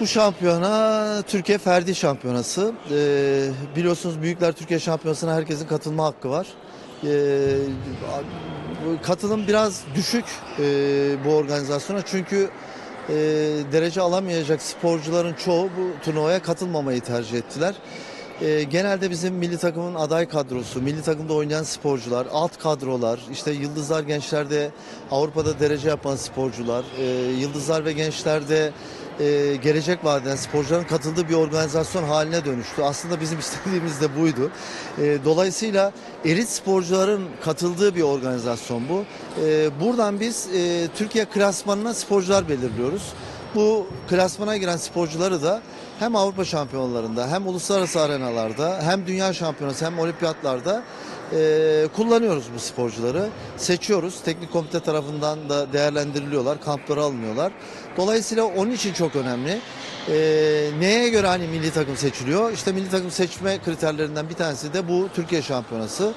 Bu şampiyona Türkiye Ferdi Şampiyonası. Ee, biliyorsunuz Büyükler Türkiye Şampiyonası'na herkesin katılma hakkı var. Ee, katılım biraz düşük e, bu organizasyona çünkü e, derece alamayacak sporcuların çoğu bu turnuvaya katılmamayı tercih ettiler. E, genelde bizim milli takımın aday kadrosu, milli takımda oynayan sporcular, alt kadrolar, işte Yıldızlar Gençler'de Avrupa'da derece yapan sporcular, e, Yıldızlar ve Gençler'de e, gelecek vadeden sporcuların katıldığı bir organizasyon haline dönüştü. Aslında bizim istediğimiz de buydu. E, dolayısıyla elit sporcuların katıldığı bir organizasyon bu. E, buradan biz e, Türkiye klasmanına sporcular belirliyoruz. Bu klasmana giren sporcuları da hem Avrupa şampiyonlarında hem uluslararası arenalarda hem dünya şampiyonası hem olimpiyatlarda e, kullanıyoruz bu sporcuları. Seçiyoruz. Teknik komite tarafından da değerlendiriliyorlar. Kamplara alınıyorlar. Dolayısıyla onun için çok önemli. E, neye göre hani milli takım seçiliyor? İşte milli takım seçme kriterlerinden bir tanesi de bu Türkiye şampiyonası.